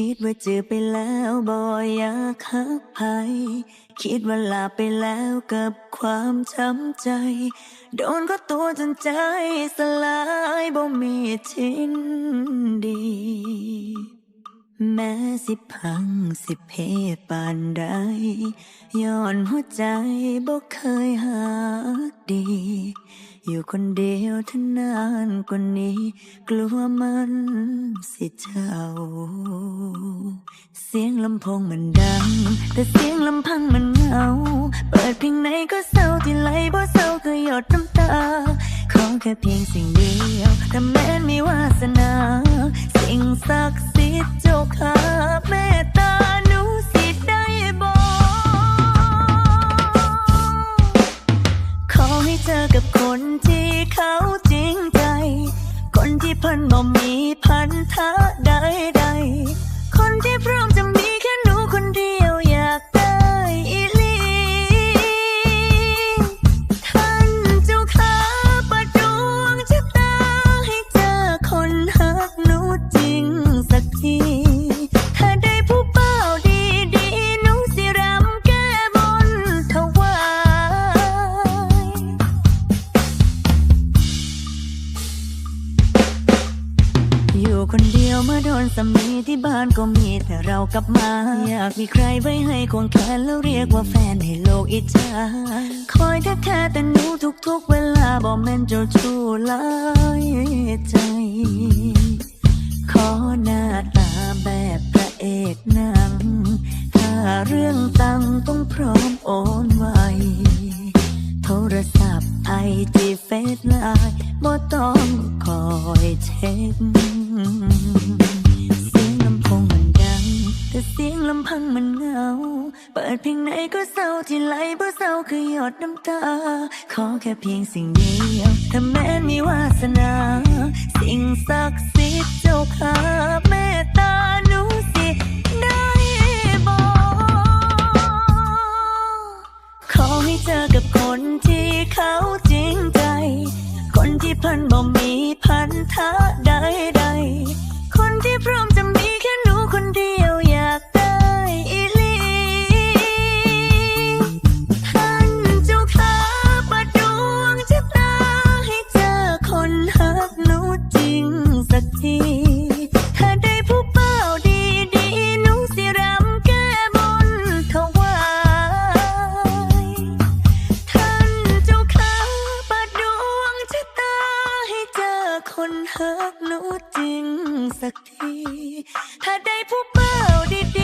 คิดว่าเจอไปแล้วบ่อยากหักใครคิดว่าลาไปแล้วกับความช้ำใจ โดนก็ตัวจนใจสลายบ่มีทิ้นดี แม้สิพังสิเพปานใดย้อนหัวใจบ่เคยหักดี อยู่คนเดียวท่านานกว่านี้ กลัวมันสิเจ้า เสียงลำโพงมันดัง แต่เสียงลำพังมันเหงา เปิดเพลงไหนก็เศร้าที่ไหลบ่เศร้าก็หยดน้ำตา ขอแค่เพียงสิ่งเดียวถ้าแม้นมีวาสนา สิ่งศักดิ์สิทธิ์เจ้าข้าเม คนที่เขาจริงใจ คนที่เพิ่นบ่มีพันธะใด อนสามีที่บ้านก็มีแต่เรากลับมา อยากมีใครไว้ให้ควงแขนแล้วเรียกว่าแฟนให้โลกอิจฉาคอยแทบแค่แต่หนูทุกๆเวลาบอกแม่นเจ้าชู้ลายใจขอหน้าตาแบบพระเอกหนัง ถ้าเรื่องตังต้องพร้อมโอนไวโทรศัพท์ไอจีเฟซไลน์บ่ต้องคอยเช็ค เหงาเปิดเพลงไหนก็เศร้าที่ไหลบ่เศร้าคือหยดน้ำตา ขอแค่เพียงสิ่งเดียว ถ้าแม้นมีวาสนา สิ่งศักดิ์สิทธิ์เจ้าข้าเมตตาหนูสิได้บอกขอให้เจอกับคนที่เขาจริงใจ คนที่พันบ่มีพันธะใด คนเฮิกหนูจริงสักที ถ้าได้ผู้เป้าดี